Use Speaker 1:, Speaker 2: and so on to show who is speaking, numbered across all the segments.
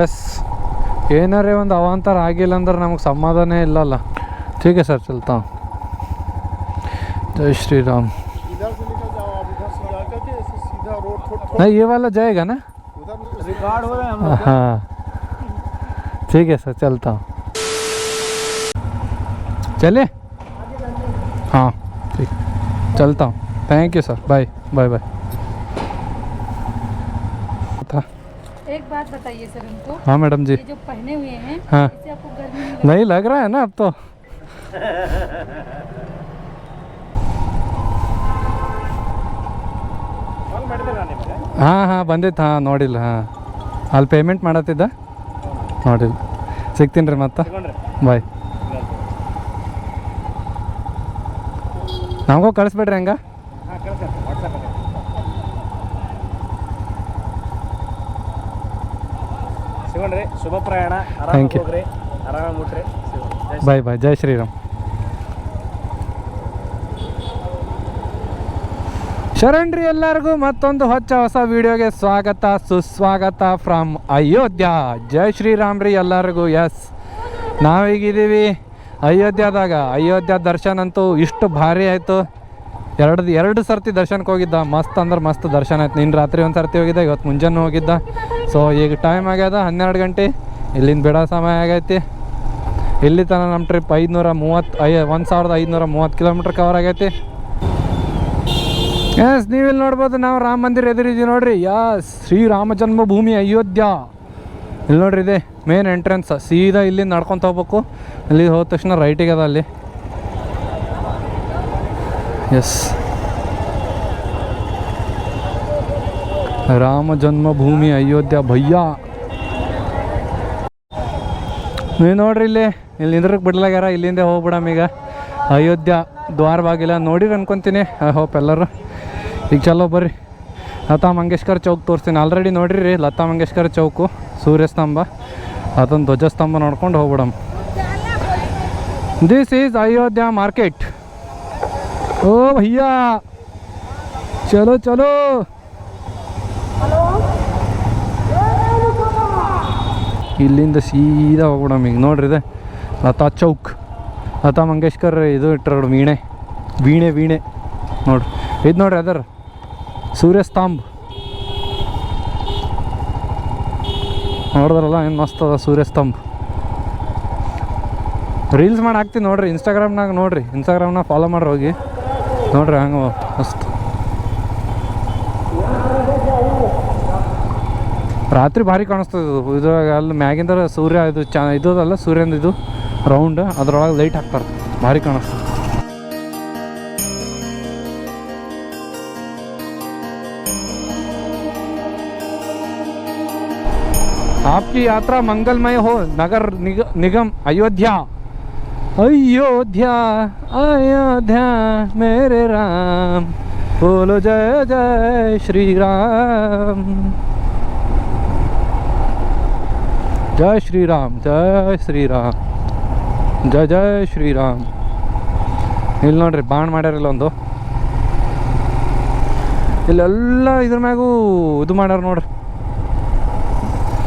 Speaker 1: S ಏನಾರೇ ಒಂದು ಅವಾಂತರ ಆಗಿಲ್ಲ ಅಂದ್ರೆ ನಮಗೆ ಸಮಾಧಾನ ಇಲ್ಲಲ್ಲ ठीक है सर चलता हूँ जय श्री राम
Speaker 2: इधर से निकल जाओ आप इधर से जाकर के ऐसे सीधा रोड थोड़ा
Speaker 1: नहीं ये वाला जाएगा ना
Speaker 2: उधर रिकॉर्ड हो रहे हैं
Speaker 1: हाँ ठीक है सर चलता हूँ चले हाँ ठीक चलता हूँ thank you sir bye bye bye था
Speaker 3: एक बात बताइए सर उनको
Speaker 1: हाँ मैडम जी
Speaker 3: ये जो पहने हुए हैं
Speaker 1: हाँ
Speaker 3: इससे आपको गर्मी नहीं
Speaker 1: नहीं लग रहा है ना अब तो ಹಾಂ ಹಾಂ ಬಂದಿತ್ತು ಹಾಂ ನೋಡಿಲ್ಲ ಹಾಂ ಅಲ್ಲಿ ಪೇಮೆಂಟ್ ಮಾಡತ್ತಿದ್ದ ನೋಡಿಲ್ಲ ಸಿಗ್ತೀನಿ ರೀ ಮತ್ತೆ ಬಾಯ್ ನಮಗೂ ಕಳಿಸ್ಬಿಡ್ರಿ ಹಂಗ
Speaker 2: ಶಿವಣ್ರಿ ಶುಭ ಪ್ರಯಾಣ.
Speaker 1: ಥ್ಯಾಂಕ್
Speaker 2: ಯು ಆರಾಮ ಮುಟ್ರಿ
Speaker 1: ಬಾಯ್ ಬಾಯ್ ಜೈ ಶ್ರೀರಾಮ್ ಶರಣ್ರಿ ಎಲ್ಲರಿಗೂ ಮತ್ತೊಂದು ಹೊಚ್ಚ ಹೊಸ ವಿಡಿಯೋಗೆ ಸ್ವಾಗತ ಸುಸ್ವಾಗತ ಫ್ರಮ್ ಅಯೋಧ್ಯ. ಜೈ ಶ್ರೀರಾಮ್ ರೀ ಎಲ್ಲರಿಗೂ. ಎಸ್ ನಾವೀಗಿದ್ದೀವಿ ಅಯೋಧ್ಯದಾಗ. ಅಯೋಧ್ಯ ದರ್ಶನ ಅಂತೂ ಇಷ್ಟು ಭಾರಿ ಆಯಿತು. ಎರಡು ಎರಡು ಸರ್ತಿ ದರ್ಶನಕ್ಕೆ ಹೋಗಿದ್ದ. ಮಸ್ತ್ ಅಂದ್ರೆ ಮಸ್ತ್ ದರ್ಶನ ಆಯ್ತು. ನಿನ್ನ ರಾತ್ರಿ ಒಂದು ಸರ್ತಿ ಹೋಗಿದ್ದ. ಇವತ್ತು ಮುಂಜಾನೆ ಹೋಗಿದ್ದ. ಸೊ ಈಗ ಟೈಮ್ ಆಗ್ಯದ ಹನ್ನೆರಡು ಗಂಟೆ. ಇಲ್ಲಿಂದ ಬಿಡೋ ಸಮಯ ಆಗೈತಿ. ಇಲ್ಲಿ ತನಕ ನಮ್ಮ ಟ್ರಿಪ್ ಐದುನೂರ ಮೂವತ್ತು ಐ ಒಂದು ಸಾವಿರದ ಐದುನೂರ ಮೂವತ್ತು ಕಿಲೋಮೀಟ್ರ್ ಕವರ್ ಆಗೈತಿ. ಎಸ್ ನೀವಿಲ್ಲಿ ನೋಡ್ಬೋದು, ನಾವು ರಾಮ ಮಂದಿರ ಎದುರಿದ್ದೀವಿ ನೋಡ್ರಿ. ರಾಮ ಜನ್ಮ ಜನ್ಮಭೂಮಿ ಅಯೋಧ್ಯ. ಇಲ್ಲಿ ನೋಡ್ರಿ ಇದೆ ಮೇನ್ ಎಂಟ್ರೆನ್ಸ್ ಸೀದಾ ಇಲ್ಲಿಂದ ನಡ್ಕೊತ ಹೋಗ್ಬೇಕು. ಅಲ್ಲಿ ಹೋದ ತಕ್ಷಣ ರೈಟಿಗೆ ಅದ ಅಲ್ಲಿ. ಎಸ್. ರಾಮ ಜನ್ಮಭೂಮಿ ಅಯೋಧ್ಯ ಭಯ್ಯ. ನೀವು ನೋಡ್ರಿ ಇಲ್ಲಿ ಇಲ್ಲಿ ನಿಂದ್ರಕ್ಕೆ ಬಿಡ್ಲಾಗ್ಯಾರ, ಇಲ್ಲಿಂದ ಹೋಗ್ಬಿಡಮ್ ಈಗ. ಅಯೋಧ್ಯ ದ್ವಾರ ಬಾಗಿಲ ನೋಡಿರಿ ಅನ್ಕೊತೀನಿ. ಐ ಹೋಪ್ ಎಲ್ಲರೂ. ಈಗ ಚಲೋ ಬರ್ರಿ. ಲತಾ ಮಂಗೇಶ್ಕರ್ ಚೌಕ್ ತೋರಿಸ್ತೀನಿ. ಆಲ್ರೆಡಿ ನೋಡಿರಿ ಲತಾ ಮಂಗೇಶ್ಕರ್ ಚೌಕು, ಸೂರ್ಯಸ್ತಂಭ. ಅದೊಂದು ಧ್ವಜಸ್ತಂಭ ನೋಡ್ಕೊಂಡು ಹೋಗ್ಬಿಡಮ್. ದಿಸ್ ಈಸ್ ಅಯೋಧ್ಯ ಮಾರ್ಕೆಟ್ ಓ भैया, चलो चलो। ಇಲ್ಲಿಂದ ಸೀದಾ ಹೋಗ್ಬಿಡಮ್ ಈಗ ನೋಡ್ರಿ ಇದೆ ಲತಾ ಚೌಕ್ ಲತಾ ಮಂಗೇಶ್ಕರ್ ಇದು ಇಟ್ಟರು ವೀಣೆ ವೀಣೆ ವೀಣೆ ನೋಡ್ರಿ ಇದು ನೋಡ್ರಿ ಅದರ ಸೂರ್ಯಸ್ತಂಭ ನೋಡಿದ್ರಲ್ಲ ಏನು ಮಸ್ತದ ಅದ ಸೂರ್ಯಸ್ತಂಭ ರೀಲ್ಸ್ ಮಾಡಿ ಹಾಕ್ತೀನಿ ನೋಡ್ರಿ ಇನ್ಸ್ಟಾಗ್ರಾಮ್ನಾಗ ನೋಡ್ರಿ ಇನ್ಸ್ಟಾಗ್ರಾಮ್ನಾಗ ಫಾಲೋ ಮಾಡ್ರಿ ಹೋಗಿ. ನೋಡ್ರಿ ಹಂಗೆ ಮಸ್ತ್ ರಾತ್ರಿ ಭಾರಿ ಕಾಣಿಸ್ತದೆ ಇದು ಇದ್ರಾಗ ಅಲ್ಲಿ ಮ್ಯಾಗಿಂದ ಸೂರ್ಯ ಇದು ಚ ಇದು ಅಲ್ಲ ಸೂರ್ಯನ ಇದು ರೌಂಡ್ ಅದ್ರೊಳಗೆ ಲೈಟ್ ಹಾಕ್ತಾರೆ ಭಾರಿ ಕಾಣಿಸ್ತದೆ आपकी यात्रा मंगलमय हो नगर निग, निगम अयोध्या ಅಯೋಧ್ಯ ಅಯೋಧ್ಯ, ಮೇರೆ ರಾಮ. ಬೋಲೋ ಜಯ ಜಯ ಶ್ರೀರಾಮ ಜಯ ಶ್ರೀರಾಮ್ ಜಯ ಶ್ರೀರಾಮ್ ಜಯ ಜಯ ಶ್ರೀರಾಮ್ ಇಲ್ಲಿ ನೋಡ್ರಿ ಬಾಂಡ್ ಮಾಡ್ಯಾರ ಒಂದು. ಇಲ್ಲೆಲ್ಲ ಇದ್ರ ಮ್ಯಾಗೂ ಇದು ಮಾಡ್ಯಾರ ನೋಡ್ರಿ.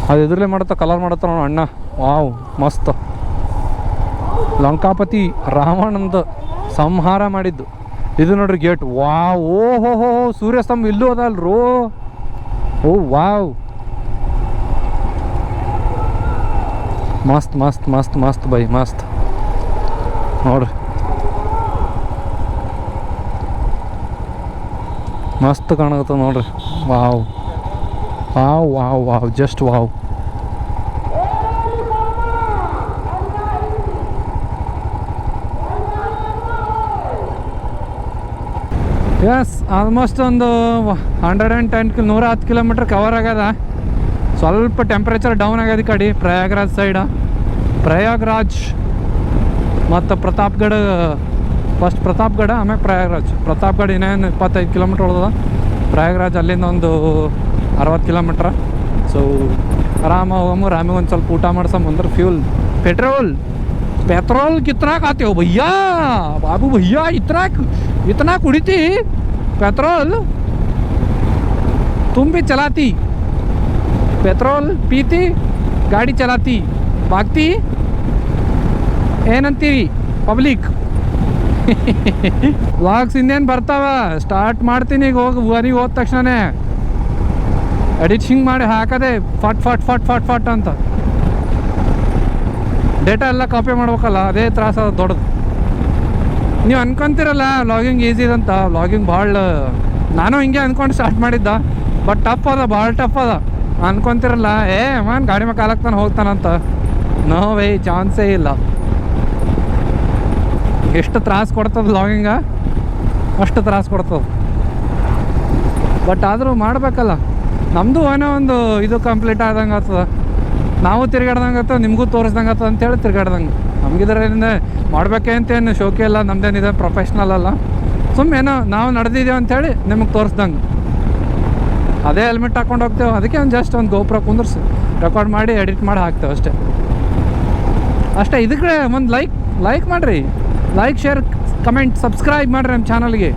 Speaker 1: ಅದು ಇದ್ರಲ್ಲೇ ಮಾಡತ್ತ, ಕಲರ್ ಮಾಡತ್ತ ನೋಡ ಅಣ್ಣ. ವಾವ್, ಮಸ್ತ್. ಲಂಕಾಪತಿ ರಾವಣಂದು ಸಂಹಾರ ಮಾಡಿದ್ದು. ಇದು ನೋಡ್ರಿ ಗೇಟ್. ವಾವ್, ಓ, ಹೋ ಹೋ ಸೂರ್ಯಸ್ತಂಭ ಇಲ್ಲೂ ಅದಲ್ರೋ ಓ, ವಾವ್. ಮಸ್ತ್ ಮಸ್ತ್ ಮಸ್ತ್ ಮಸ್ತ್ ಬೈ, ಮಸ್ತ್. ನೋಡ್ರಿ. ಮಸ್ತ್ ಕಾಣಕತ್ತ ನೋಡ್ರಿ. Wow. Wow wow wow, just wow. Yes almost ಒಂದು ಹಂಡ್ರೆಡ್ ಆ್ಯಂಡ್ ಟೆನ್ ಕಿಲ್ ನೂರ ಹತ್ತು ಕಿಲೋಮೀಟ್ರ್ ಕವರ್ ಆಗ್ಯದ ಸ್ವಲ್ಪ ಟೆಂಪ್ರೇಚರ್ ಡೌನ್ ಆಗ್ಯದ ಕಡೆ, ಪ್ರಯಾಗ್ರಾಜ್ ಸೈಡ ಪ್ರಯಾಗ್ರಾಜ್ ಮತ್ತು ಪ್ರತಾಪ್ಗಢ ಫಸ್ಟ್ ಪ್ರತಾಪ್ಗಢ ಆಮೇಲೆ ಪ್ರಯಾಗ್ರಾಜ್. ಪ್ರತಾಪ್ಗಢ ಇನ್ನೇನು ಇಪ್ಪತ್ತೈದು ಕಿಲೋಮೀಟ್ರ್ ಉಳ್ದದ. ಪ್ರಯಾಗ್ರಾಜ್ ಅಲ್ಲಿಂದ ಒಂದು ಅರವತ್ತು ಕಿಲೋಮೀಟ್ರ್ ಸೊ ಆರಾಮ ಹೋಗಮು ರಾಮಿಗೆ ಒಂದು ಸ್ವಲ್ಪ ಊಟ ಮಾಡ್ಸಮ್, ಅಂದ್ರೆ ಫ್ಯೂಲ್ ಪೆಟ್ರೋಲ್ पेट्रोल कितना खाते हो भैया बाबू भैया इतना इतना कुड़ीती पेट्रोल तुम भी चलाती पेट्रोल पीती ಗಾಡಿ ಚಲಾತಿ ಬಾಗ್ತಿ ಏನಂತೀವಿ ಪಬ್ಲಿಕ್ ವ್ಲಾಗ್ಸ್ ಇನ್ನೇನು ಬರ್ತಾವ ಸ್ಟಾರ್ಟ್ ಮಾಡ್ತೀನಿ ಈಗ ಹೋಗಿ ಮನೆಗೆ ಹೋದ ತಕ್ಷಣನೇ ಎಡಿಟಿಂಗ್ ಮಾಡಿ ಹಾಕದೆ ಫಟ್ ಫಟ್ ಫಟ್ ಫಟ್ ಫಟ್ ಅಂತ ಡೇಟಾ ಎಲ್ಲ ಕಾಪಿ ಮಾಡ್ಬೇಕಲ್ಲ, ಅದೇ ತ್ರಾಸ ದೊಡ್ಡದು. ನೀವು ಅನ್ಕೊಂತಿರಲ್ಲ ವ್ಲಾಗಿಂಗ್ ಈಸಿ ಅಂತ ವ್ಲಾಗಿಂಗ್ ಭಾಳ ನಾನು ಹಿಂಗೆ ಅಂದ್ಕೊಂಡು ಸ್ಟಾರ್ಟ್ ಮಾಡಿದ್ದ ಬಟ್ ಟಫ್ ಅದ ಭಾಳ ಟಫ್ ಅದ. ಅನ್ಕೊಂತಿರಲ್ಲ, ಏ, ಮಾನ್, ಗಾಡಿ ಮೇಲೆ ಕಾಲಕ್ತಾನೆ ಹೋಗ್ತಾನಂತ. ನೋ ವೇ ಚಾನ್ಸೇ ಇಲ್ಲ. ಎಷ್ಟು ತ್ರಾಸ ಕೊಡ್ತದ ವ್ಲಾಗಿಂಗ ಅಷ್ಟು ತ್ರಾಸ ಕೊಡ್ತದ. ಬಟ್ ಆದರೂ ಮಾಡಬೇಕಲ್ಲ. ನಮ್ಮದು ಏನೋ ಒಂದು ಇದು ಕಂಪ್ಲೀಟ್ ಆದಂಗೆ ಆಗ್ತದ. ನಾವು ತಿರ್ಗಾಡ್ದಂಗೆ ಆಗ್ತದೆ, ನಿಮಗೂ ತೋರಿಸ್ದಂಗೆ ಆಗ್ತದೆ ಅಂತೇಳಿ ತಿರ್ಗಾಡ್ದಂಗೆ. ನಮಗಿದ್ರಿಂದ ಮಾಡ್ಬೇಕೆ ಅಂತೇನು ಶೋಕಿ ಇಲ್ಲ ನಮ್ದೇನಿದೆ ಪ್ರೊಫೆಷ್ನಲ್ ಅಲ್ಲ. ಸುಮ್ಮನೆ ಏನೋ ನಾವು ನಡೆದಿದ್ದೇವೆ ಅಂಥೇಳಿ ನಿಮಗೆ ತೋರಿಸ್ದಂಗೆ. ಅದೇ ಹೆಲ್ಮೆಟ್ ಹಾಕೊಂಡು ಹೋಗ್ತೇವೆ, ಅದಕ್ಕೆ ಒಂದು ಜಸ್ಟ್ ಒಂದು ಗೋಪುರ ಕುಂದರ್ಸಿ. ರೆಕಾರ್ಡ್ ಮಾಡಿ ಎಡಿಟ್ ಮಾಡಿ ಹಾಕ್ತೇವೆ ಅಷ್ಟೇ. ಅಷ್ಟೇ, ಇದಕ್ಕೆ ಒಂದು ಲೈಕ್ ಲೈಕ್ ಮಾಡಿರಿ. ಲೈಕ್ ಶೇರ್ ಕಮೆಂಟ್ ಸಬ್ಸ್ಕ್ರೈಬ್ ಮಾಡಿರಿ ನಮ್ಮ ಚಾನಲ್ಗೆ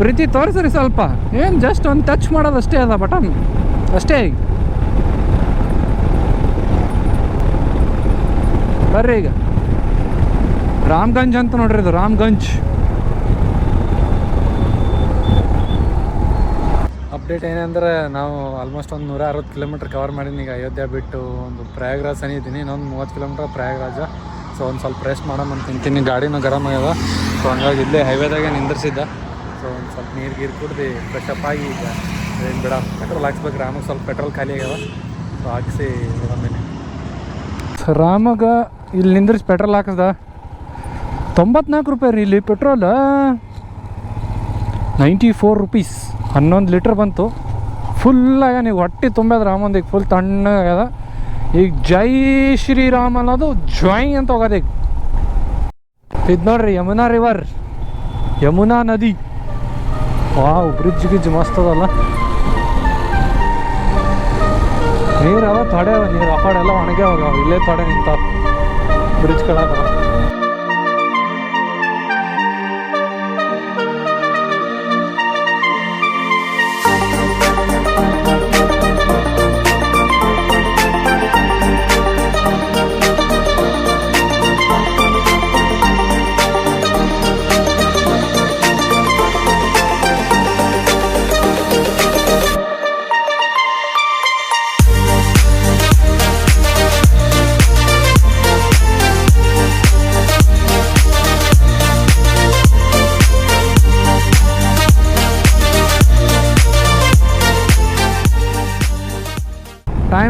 Speaker 1: ಪ್ರೀತಿ ತೋರಿಸ್ರಿ ಸ್ವಲ್ಪ. ಏನು ಜಸ್ಟ್ ಒಂದು ಟಚ್ ಮಾಡೋದು ಅಷ್ಟೇ ಅದ ಬಟನ್ ಅಷ್ಟೇ ಬರ್ರಿ ಈಗ. ರಾಮ್ಗಂಜ್ ಅಂತ ನೋಡ್ರಿ ಇದು ರಾಮ್ಗಂಜ್. ಅಪ್ಡೇಟ್ ಏನಂದ್ರೆ ನಾವು ಆಲ್ಮೋಸ್ಟ್ ಒಂದು ನೂರ ಅರವತ್ತು ಕಿಲೋಮೀಟ್ರ್ ಕವರ್ ಮಾಡೀನಿ ಈಗ ಅಯೋಧ್ಯೆ ಬಿಟ್ಟು ಒಂದು ಪ್ರಯಾಗ್ರಾಜ್ ಸನಿದ್ದೀನಿ ಇನ್ನೊಂದು ಮೂವತ್ತು ಕಿಲೋಮೀಟ್ರ್ ಪ್ರಯಾಗ್ರಾಜ. ಸೊ ಒಂದು ಸ್ವಲ್ಪ ರೆಸ್ಟ್ ಮಾಡೋಣ ಅಂತ ತಿಂತೀನಿ ಗಾಡಿನೂ ಗರಮ್ ಆಗ್ಯದ. ಸೊ ಹಂಗಾಗಿ ಇಲ್ಲೇ ಹೈವೇದಾಗೆ ನಿಂದಿರ್ಸಿದ್ದೆ. ಸೊ ಒಂದು ಸ್ವಲ್ಪ ನೀರು ಗೀರು ಕುಡ್ದು ಫ್ರೆಶ್ ಅಪ್ ಆಗಿ ಈಗ ಏನು ಬಿಡ ಪೆಟ್ರೋಲ್ ಹಾಕ್ಸ್ಬೇಕು. ರಾಮಗೆ ಸ್ವಲ್ಪ ಪೆಟ್ರೋಲ್ ಖಾಲಿ ಆಗ್ಯಾವ ಸೊ ಹಾಕ್ಸಿ ಆಮೇಲೆ ರಾಮಗ ಇಲ್ಲಿ ನಿಂದ್ರಿಸಿ ಪೆಟ್ರೋಲ್ ಹಾಕಿಸ್ದ. ತೊಂಬತ್ನಾಲ್ಕು ರೂಪಾಯಿ ರೀ ಇಲ್ಲಿ ಪೆಟ್ರೋಲ್. Ninety four rupees. ಹನ್ನೊಂದು ಲೀಟ್ರ್ ಬಂತು. ಫುಲ್ಲಾಗ ನೀವು ಹೊಟ್ಟೆ ತುಂಬದ ರಾಮಂದು ಈಗ ಫುಲ್ ತಣ್ಣಗಾಗ್ಯದ ಈಗ ಜೈ ಶ್ರೀರಾಮ್ ಅನ್ನೋದು ಜಾಯ್ ಅಂತ ಹೋಗೋದು ಈಗ. ಇದು ನೋಡ್ರಿ, ಯಮುನಾ ರಿವರ್ ಯಮುನಾ ನದಿ. ವಾವ್ ಬ್ರಿಡ್ಜ್ ಗಿಜ್ ಮಸ್ತ್ ಅದಲ್ಲ. ನೀರು ಅವ ತೊಡೆ ನೀರು ಆ ಕಡೆ ಎಲ್ಲ ಒಣಗೆ ಹೋಗ್ಯಾವ ಇಲ್ಲೇ ತೊಡೆ ನಿಂತಾವ. ಬ್ರಿಡ್ಜ್ ಕೆಳಗ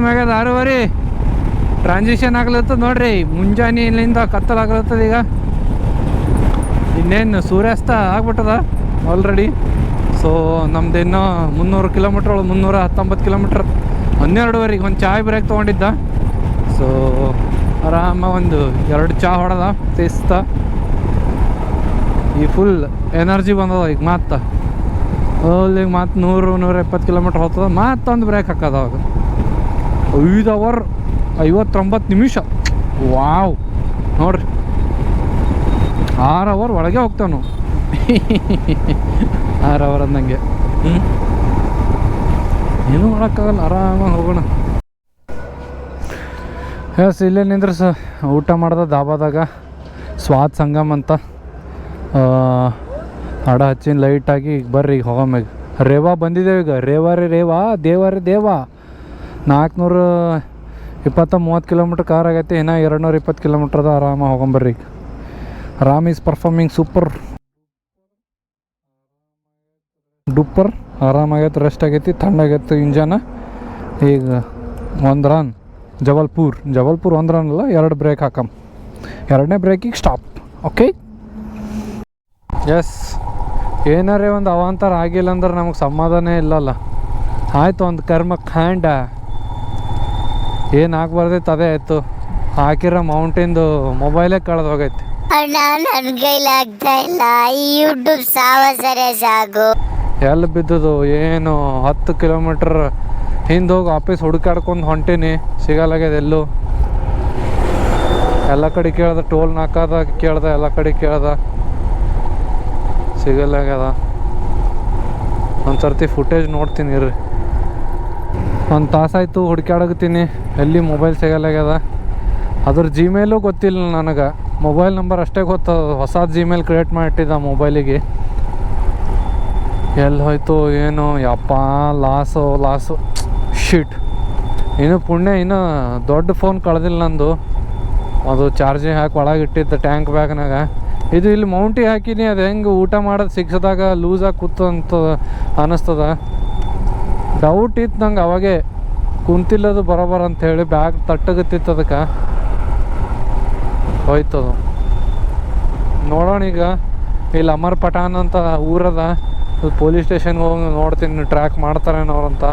Speaker 1: ಟೈಮ್ ಆಗ್ಯದ ಆರೂವರೆ. ಟ್ರಾನ್ಸಿಷನ್ ಆಗ್ಲತ್ತದ ನೋಡ್ರಿ ಮುಂಜಾನೆ ಇಲ್ಲಿಂದ ಕತ್ತಲಾಗ್ಲತ್ತದ ಈಗ. ಇನ್ನೇನು ಸೂರ್ಯಾಸ್ತ ಆಗ್ಬಿಟ್ಟದ ಆಲ್ರೆಡಿ ಸೊ ನಮ್ದು ಇನ್ನೂ ಮುನ್ನೂರು ಕಿಲೋಮೀಟ್ರ್ ಒಳಗೆ ಮುನ್ನೂರ ಹತ್ತೊಂಬತ್ತು ಕಿಲೋಮೀಟ್ರ್ ಹನ್ನೆರಡುವರೆಗೆ ಒಂದು ಚಾಯ್ ಬ್ರೇಕ್ ತೊಗೊಂಡಿದ್ದ. ಸೊ ಆರಾಮ ಒಂದು ಎರಡು ಚಾ ಹೊಡೆದ, ತೇಸ್ತ. ಈ ಫುಲ್ ಎನರ್ಜಿ ಬಂದದ ಈಗ ಮಾತ ಅಲ್ಲಿ ಮತ್ತೆ ನೂರು, ನೂರ ಎಪ್ಪತ್ತು ಕಿಲೋಮೀಟ್ರ್ ಹೋಗ್ತದ, ಮತ್ತೊಂದು ಬ್ರೇಕ್ ಹಾಕದ ಅವಾಗ. ಐದು ಅವರ್ ಐವತ್ತೊಂಬತ್ತು ನಿಮಿಷ. ವಾವ್. ನೋಡ್ರಿ. ಆರು ಅವರ್ ಒಳಗೆ ಹೋಗ್ತಾವ ನಾವು ಆರು ಅವರ್ ಅಂದಂಗೆ. ಹ್ಞೂ ಏನೂ ಮಾಡೋಕ್ಕಾಗಲ್ಲ ಆರಾಮಾಗಿ ಹೋಗೋಣ. ಎಸ್ ಇಲ್ಲೇ ನಿಂದ್ರೆ ಸ ಊಟ ಮಾಡ್ದೆ ದಾಬಾದಾಗ ಸ್ವಾದ್ ಸಂಗಮ್ ಅಂತ. ಅಡ ಹಚ್ಚಿನ ಲೈಟಾಗಿ ಈಗ ಬರ್ರಿ ಈಗ ಹೋಗಮ್ಮ ರೇವಾ ಬಂದಿದ್ದೇವೆ ಈಗ. ರೇವಾ ರೇ ರೇವಾ. ದೇವ ರೇ ದೇವ. ನಾಲ್ಕುನೂರು ಇಪ್ಪತ್ತ ಮೂವತ್ತು ಕಿಲೋಮೀಟ್ರ್ ಕಾರ್ ಆಗೈತೆ. ಇನ್ನೂ ಎರಡು ನೂರ ಇಪ್ಪತ್ತು ಕಿಲೋಮೀಟ್ರದ ಆರಾಮಾಗಿ ಹೋಗೊಂಬರ್ರಿ ಈಗ. Ram is performing super. Duper. ಆರಾಮಾಗೈತೆ rest ಆಗೈತಿ ತಣ್ಣಾಗೈತೆ ಇಂಜನ. ಈಗ ಒಂದು ರನ್ ಜಬಲ್ಪುರ್. ಜಬಲ್ಪುರ್ ಒಂದು ರನ್ ಅಲ್ಲ, ಎರಡು ಬ್ರೇಕ್ ಹಾಕಮ್. ಎರಡನೇ ಬ್ರೇಕಿಗೆ ಸ್ಟಾಪ್ ಓಕೆ ಎಸ್ ಏನಾರೇ ಒಂದು ಅವಾಂತರ ಆಗಿಲ್ಲ ಅಂದ್ರೆ ನಮಗೆ ಸಮಾಧಾನ ಇಲ್ಲಲ್ಲ. ಆಯಿತು, ಒಂದು ಕರ್ಮ, ಖಾಂಡ. ಏನು ಹಾಕ್ಬಾರ್ದಿತ್ತು ಅದೇ ಆಯಿತು. ಹಾಕಿರೋ ಮೌಂಟಿಂದು ಮೊಬೈಲೇ ಕಳೆದು ಹೋಗೈತಿ.
Speaker 4: ಅಣ್ಣ ನನ್ ಕೈಲಾಗ್ತಾ ಇಲ್ಲ. ಈ ಯೂಟ್ಯೂಬ್ ಸಾವಸರೆ ಸಾಕು
Speaker 1: ಎಲ್ಲಿ ಬಿದ್ದದು? ಏನು ಹತ್ತು ಕಿಲೋಮೀಟರ್ ಹಿಂದೆ ಹೋಗಿ ಆಫೀಸ್ ಹುಡುಕಾಡ್ಕೊಂಡು ಹೊಂಟೀನಿ. ಸಿಗಲಾಗ್ಯದ ಎಲ್ಲೂ. ಎಲ್ಲ ಕಡೆ ಕೇಳ್ದೆ ಟೋಲ್ ನಾಕಾದ ಕೇಳ್ದೆ ಎಲ್ಲ ಕಡೆ ಕೇಳ್ದೆ. ಸಿಗಲಾಗ್ಯದ. ಒಂದು ಸರ್ತಿ ಫುಟೇಜ್ ನೋಡ್ತೀನಿ ಇರ್ರಿ. ಒಂದು ತಾಸಾಯಿತು ಹುಡ್ಕ್ಯಾಡಕತ್ತೀನಿ. ಎಲ್ಲಿ ಮೊಬೈಲ್ ಸಿಗಲಾಗ್ಯದ ಅದ್ರ ಜಿಮೇಲು ಗೊತ್ತಿಲ್ಲ ನನಗೆ. ಮೊಬೈಲ್ ನಂಬರ್ ಅಷ್ಟೇ ಗೊತ್ತು. ಹೊಸ ಜಿಮೇಲ್ ಕ್ರಿಯೇಟ್ ಮಾಡಿಟ್ಟಿದ್ದ ಮೊಬೈಲಿಗೆ ಎಲ್ಲಿ ಹೋಯ್ತು, ಏನು? ಯಪ್ಪ ಲಾಸು ಲಾಸು ಶಿಟ್ ಇನ್ನು ಪುಣ್ಯ, ಇನ್ನೂ ದೊಡ್ಡ ಫೋನ್ ಕಳೆದಿಲ್ಲ ನಂದು. ಅದು ಚಾರ್ಜಿಂಗ್ ಹಾಕಿ ಒಳಗೆ ಇಟ್ಟಿದ್ದ ಟ್ಯಾಂಕ್ ಬ್ಯಾಗ್ನಾಗ ಇದು ಇಲ್ಲಿ ಮೌಂಟಿ ಹಾಕಿನಿ, ಅದು ಹೆಂಗೆ ಊಟ ಮಾಡೋದು ಸಿಕ್ಸದಾಗ ಲೂಸಾಗಿ ಕೂತು ಅಂತ ಅನ್ನಿಸ್ತದ ಡೌಟ್ ಇತ್ತು ನಂಗೆ ಅವಾಗೆ ಕುಂತಿಲ್ಲದು ಬರೋಬರ ಅಂತ ಹೇಳಿ ಬ್ಯಾಗ್ ತಟ್ಟಗತ್ತಿತ್ತು ಅದಕ್ಕೆ. ಹೋಯ್ತದು ನೋಡೋಣ ಈಗ. ಇಲ್ಲಿ ಅಮರ್ ಪಠಾನ್ ಅಂತ ಊರದ. ಪೊಲೀಸ್ ಸ್ಟೇಷನ್ಗೆ ಹೋಗಿ ನೋಡ್ತೀನಿ ಟ್ರ್ಯಾಕ್ ಮಾಡ್ತಾರೇನವ್ರಂತ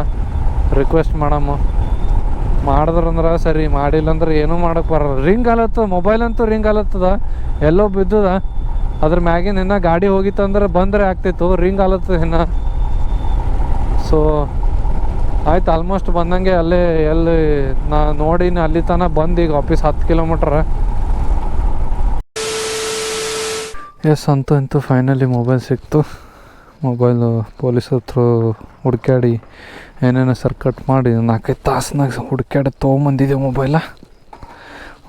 Speaker 1: ರಿಕ್ವೆಸ್ಟ್ ಮಾಡಮ್ಮ. ಮಾಡಿದ್ರಂದ್ರೆ ಸರಿ ಮಾಡಿಲ್ಲ ಅಂದ್ರೆ ಏನೂ ಮಾಡಕ್ಕೆ ಬರಲ್ಲ. ರಿಂಗ್ ಆಲತ್ತದ ಮೊಬೈಲ್ ಅಂತೂ ರಿಂಗ್ ಆಲತ್ತದ ಎಲ್ಲೋ ಬಿದ್ದದ. ಅದ್ರ ಮ್ಯಾಗಿನ ಇನ್ನ ಗಾಡಿ ಹೋಗಿತ್ತಂದ್ರೆ ಬಂದರೆ ಆಗ್ತಿತ್ತು. ರಿಂಗ್ ಆಲತ್ತದ ಇನ್ನ. ಸೊ ಆಯ್ತು ಆಲ್ಮೋಸ್ಟ್ ಬಂದಂಗೆ ಅಲ್ಲೇ ಎಲ್ಲಿ ನಾ ನೋಡಿನ, ಅಲ್ಲಿ ತನ ಬಂದು ಈಗ ಆಫೀಸ್ ಹತ್ತು ಕಿಲೋಮೀಟ್ರ ಎಸ್ ಅಂತೂ ಅಂತೂ ಫೈನಲಿ ಮೊಬೈಲ್ ಸಿಕ್ತು. ಮೊಬೈಲು ಪೊಲೀಸ್ ಹತ್ರ ಹುಡ್ಕ್ಯಾಡಿ, ಏನೇನೋ ಸರ್ಕಟ್ ಮಾಡಿ, ನಾಲ್ಕೈದು ತಾಸ್ನಾಗ ಹುಡ್ಕ್ಯಾಡಿ ತೊಗೊಂಬಂದಿದ್ದೆ ಮೊಬೈಲ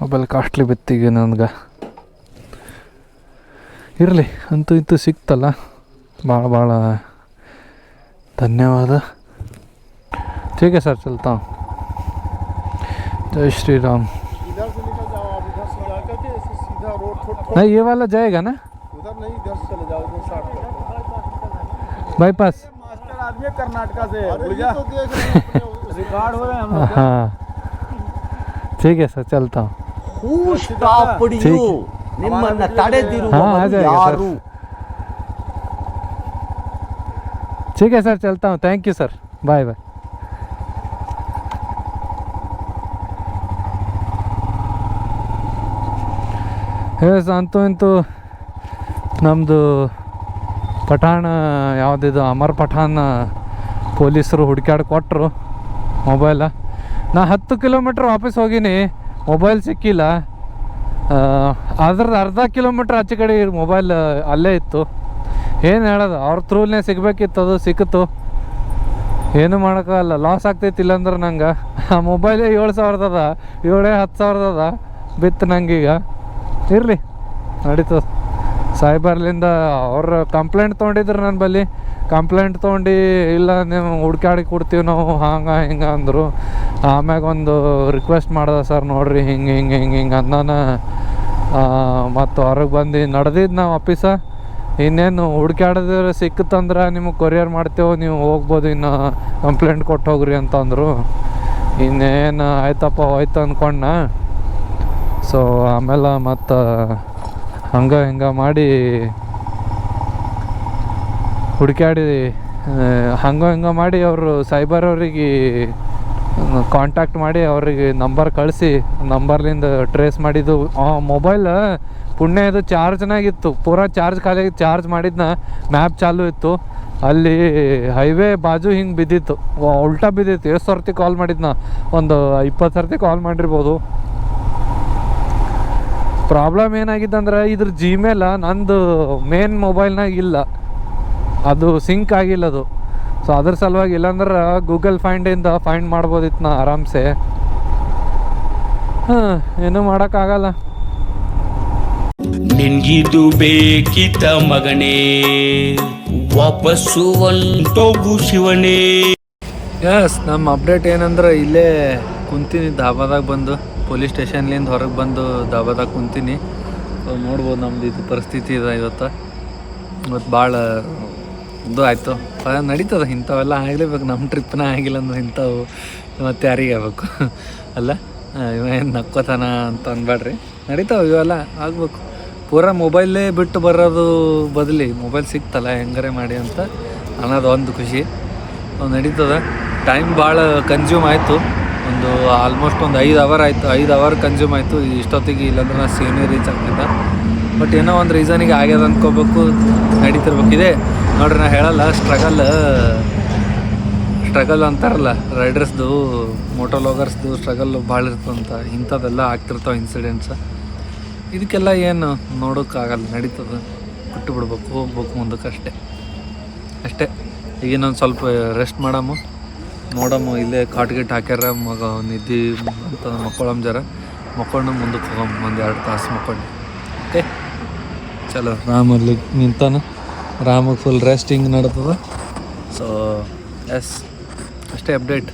Speaker 1: ಮೊಬೈಲ್ ಕಾಸ್ಟ್ಲಿ ಬಿತ್ತಿಗೆ ನನಗೆ. ಇರಲಿ, ಅಂತೂ ಇಂತೂ ಸಿಕ್ತಲ್ಲ. ಭಾಳ ಭಾಳ ಧನ್ಯವಾದ. ठीक है सर चलता हूँ जय श्री राम
Speaker 2: इधर से निकल जाओ आप इधर से जा करके ऐसे सीधा रोड थोड़ा थोड़ा
Speaker 1: नहीं ये वाला जाएगा ना
Speaker 2: उधर नहीं इधर से चले जाओ इधर साठ
Speaker 1: बाईपास
Speaker 2: मास्टर आदमी कर्नाटका से तो देख रहे हैं अपने उस-
Speaker 5: रिकॉर्ड हो रहे हैं हम
Speaker 1: हाँ ठीक है सर चलता हूँ
Speaker 5: ಹೂ ಸ್ಟಾಪ್ಡ್ ಯು
Speaker 1: ठीक.
Speaker 5: ನಿಮ್ಮನ್ನ
Speaker 1: ಹಾ,
Speaker 5: ತಡೆದಿರುವವರು
Speaker 1: ಆ ಜಾಗ, ಸರ್.
Speaker 5: ಯಾರು
Speaker 1: ठीक है सर चलता हूँ thank you sir bye bye yes ಅಂತೂ ಇಂತೂ ನಮ್ಮದು ಪಠಾಣ, ಯಾವುದಿದು, ಅಮರ್ ಪಠಾಣ ಪೊಲೀಸರು ಹುಡ್ಕ್ಯಾಡಿ ಕೊಟ್ಟರು ಮೊಬೈಲ. ನಾ ಹತ್ತು ಕಿಲೋಮೀಟ್ರ್ ವಾಪಸ್ ಹೋಗೀನಿ, ಮೊಬೈಲ್ ಸಿಕ್ಕಿಲ್ಲ. ಅದ್ರದ್ದು ಅರ್ಧ ಕಿಲೋಮೀಟ್ರ್ ಆಚೆ ಕಡೆ ಮೊಬೈಲ್ ಅಲ್ಲೇ ಇತ್ತು. ಏನು ಹೇಳೋದು, ಅವ್ರ ಥ್ರೂಲ್ನೇ ಸಿಗಬೇಕಿತ್ತು, ಅದು ಸಿಕ್ಕಿತು. ಏನು ಮಾಡೋಕ್ಕಲ್ಲ ಲಾಸ್ ಆಗ್ತೈತಿ ಇಲ್ಲಾಂದ್ರೆ ನಂಗೆ. ಆ ಮೊಬೈಲೇ ಏಳು ಸಾವಿರದದ ಏಳೇ ಹತ್ತು ಸಾವಿರದದ ಬಿತ್ತು ನಂಗೀಗ. ಇರಲಿ, ನಡೀತದೆ. ಸಾಹೇಬರ್ಲಿಂದ ಅವ್ರ ಕಂಪ್ಲೇಂಟ್ ತೊಗೊಂಡಿದ್ರು ನನ್ನ ಬಳಿ ಕಂಪ್ಲೇಂಟ್ ತೊಗೊಂಡು, ಇಲ್ಲ, ನೀವು ಹುಡ್ಕಾಡಿ ಕೊಡ್ತೀವಿ ನಾವು, ಹಂಗೆ, ಹಿಂಗೆ ಅಂದರು. ಆಮ್ಯಾಗ ಒಂದು ರಿಕ್ವೆಸ್ಟ್ ಮಾಡ್ದೆ, ಸರ್, ನೋಡ್ರಿ, ಹಿಂಗೆ ಹಿಂಗೆ ಹಿಂಗೆ ಹಿಂಗೆ ಅಂದಾನ. ಮತ್ತು ಹೊರಗೆ ಬಂದು ನಡೆದಿದ್ದು ನಾವು ಆಫೀಸ ಇನ್ನೇನು ಹುಡ್ಕ್ಯಾಡಿದ್ರೆ ಸಿಕ್ಕತ್ತಂದ್ರೆ ನಿಮಗೆ ಕೊರಿಯರ್ ಮಾಡ್ತೇವೆ, ನೀವು ಹೋಗ್ಬೋದು, ಇನ್ನು ಕಂಪ್ಲೇಂಟ್ ಕೊಟ್ಟು ಹೋಗ್ರಿ ಅಂತಂದರು ಇನ್ನೇನು ಆಯ್ತಪ್ಪ, ಹೋಯ್ತು ಅಂದ್ಕೊಂಡ ಸೊ ಆಮೇಲೆ ಮತ್ತು ಹಂಗೆ ಹಿಂಗೆ ಮಾಡಿ ಹುಡುಕ್ಯಾಡಿ ಹಂಗೆ ಹಿಂಗೆ ಮಾಡಿ ಅವರು ಸೈಬರ್ ಅವ್ರಿಗೆ ಕಾಂಟ್ಯಾಕ್ಟ್ ಮಾಡಿ ಅವ್ರಿಗೆ ನಂಬರ್ ಕಳಿಸಿ ನಂಬರ್ಲಿಂದ ಟ್ರೇಸ್ ಮಾಡಿದ್ದು. ಮೊಬೈಲ್ ಪುಣ್ಯ ಇದು ಚಾರ್ಜ್ನಾಗಿತ್ತು ಪೂರಾ ಚಾರ್ಜ್ ಖಾಲಿ ಚಾರ್ಜ್ ಮಾಡಿದ್ನ ಮ್ಯಾಪ್ ಚಾಲು ಇತ್ತು. ಅಲ್ಲಿ ಹೈವೇ ಬಾಜು ಹಿಂಗೆ ಬಿದ್ದಿತ್ತು. ಉಲ್ಟಾ ಬಿದ್ದಿತ್ತು. ಎಷ್ಟು ಸರ್ತಿ ಕಾಲ್ ಮಾಡಿದ್ನ. ಒಂದು ಇಪ್ಪತ್ತು ಸರ್ತಿ ಕಾಲ್ ಮಾಡಿರ್ಬೋದು. ಪ್ರಾಬ್ಲಮ್ ಏನಾಗಿದ್ದಂದ್ರೆ ಇದ್ರ ಜಿಮೇಲ ನಂದು ಮೇನ್ ಮೊಬೈಲ್ನಾಗ ಇಲ್ಲ. ಅದು ಸಿಂಕ್ ಆಗಿಲ್ಲ ಅದು. ಸೊ ಅದ್ರ ಸಲುವಾಗಿ ಇಲ್ಲಾಂದ್ರೆ ಗೂಗಲ್ ಫೈಂಡಿಂದ ಫೈಂಡ್ ಮಾಡ್ಬೋದಿತ್ತು ನಾ ಆರಾಮ್ಸೆ. ಹಾಂ ಏನೂ ಮಾಡೋಕ್ಕಾಗಲ್ಲ.
Speaker 6: ನಿನ್ಗಿದು ಬೇಕಿತ ಮಗನೇ ವಾಪಸ್ಸು ಒಂಟೋಗು ಶಿವನೇ.
Speaker 1: ಎಸ್ ನಮ್ಮ ಅಪ್ಡೇಟ್ ಏನಂದ್ರೆ ಇಲ್ಲೇ ಕುಂತೀನಿ ಧಾಬಾದಾಗ ಬಂದು. ಪೊಲೀಸ್ ಸ್ಟೇಷನ್ಲಿಂದ ಹೊರಗೆ ಬಂದು ಧಾಬಾದಾಗ ಕುಂತೀನಿ. ನೋಡ್ಬೋದು ನಮ್ದು ಇದು ಪರಿಸ್ಥಿತಿ ಇದೆ ಇವತ್ತು. ಇವತ್ತು ಭಾಳ ಇದು ಆಯಿತು. ನಡೀತದ, ಇಂಥವೆಲ್ಲ ಆಗಲೇಬೇಕು. ನಮ್ಮ ಟ್ರಿಪ್ನ ಆಗಿಲ್ಲ ಅಂದ್ರೆ ಇಂಥವು ಮತ್ತು ಯಾರಿಗೆ ಆಗಬೇಕು? ಅಲ್ಲ? ಏನು ನಕ್ಕೋತಾನ ಅಂತ ಅನ್ಬೇಡ್ರಿ ನಡೀತಾವೆ, ಇವೆಲ್ಲ ಆಗಬೇಕು. ಪೂರ ಮೊಬೈಲೇ ಬಿಟ್ಟು ಬರೋದು ಬದಲಿ. ಮೊಬೈಲ್ ಸಿಕ್ತಲ್ಲ, ಹೆಂಗಾರೆ ಮಾಡಿ ಅಂತ ಅನ್ನೋದು ಒಂದು ಖುಷಿ. ನಡೀತದ. ಟೈಮ್ ಭಾಳ ಕನ್ಸ್ಯೂಮ್ ಆಯಿತು. ಒಂದು ಆಲ್ಮೋಸ್ಟ್ ಒಂದು ಐದು ಅವರ್ ಆಯಿತು, ಐದು ಅವರ್ ಕನ್ಸ್ಯೂಮ್ ಆಯಿತು. ಇಷ್ಟೊತ್ತಿಗೆ ಇಲ್ಲಾಂದ್ರೆ ನಾನು ಸೇನೆ ರೀಚ್ ಆಗ್ತಿದ್ದ. ಬಟ್ ಏನೋ ಒಂದು ರೀಸನಿಗೆ ಆಗ್ಯದ ಅನ್ಕೋಬೇಕು ನಡೀತಿರ್ಬೇಕಿದೆ ನೋಡ್ರಿ, ನಾ ಹೇಳಲ್ಲ ಸ್ಟ್ರಗಲ್ ಸ್ಟ್ರಗಲ್ ಅಂತಾರಲ್ಲ ರೈಡರ್ಸ್ದು ಮೋಟೋಲಾಗರ್ಸ್ದು ಸ್ಟ್ರಗಲ್ ಭಾಳ ಇರ್ತಂತ ಇಂಥದ್ದೆಲ್ಲ ಆಗ್ತಿರ್ತಾವೆ ಇನ್ಸಿಡೆಂಟ್ಸ್ ಇದಕ್ಕೆಲ್ಲ ಏನು ನೋಡೋಕ್ಕಾಗಲ್ಲ, ನಡೀತದೆ. ಬಿಟ್ಟು ಬಿಡ್ಬೇಕು, ಹೋಗ್ಬೇಕು ಮುಂದಕ್ಕೆ ಅಷ್ಟೇ. ಅಷ್ಟೇ. ಈಗ ಇನ್ನೊಂದು ಸ್ವಲ್ಪ ರೆಸ್ಟ್ ಮಾಡಮು. ನೋಡಮ್ಮ, ಇಲ್ಲೇ ಕಾಟ್ ಗೀಟ್ ಹಾಕ್ಯಾರ, ಮಗ ನಿದ್ದಿ ಅಂತ ಮಕ್ಕಳಮ್ಮ ಜರ ಮಕ್ಕೊಂಡು ಮುಂದಕ್ಕೆ ಹೋಗಮ್ಮ, ಒಂದು ಎರಡು ತಾಸು ಮಕ್ಕೊಂಡು ಓಕೆ? ಚಲೋ. ರಾಮಲ್ಲಿ ನಿಂತಾನ. ರಾಮಗೆ ಫುಲ್ ರೆಸ್ಟ್ ಹಿಂಗೆ ನಡ್ತದ. ಸೊ ಎಸ್ ಅಷ್ಟೇ ಅಪ್ಡೇಟ್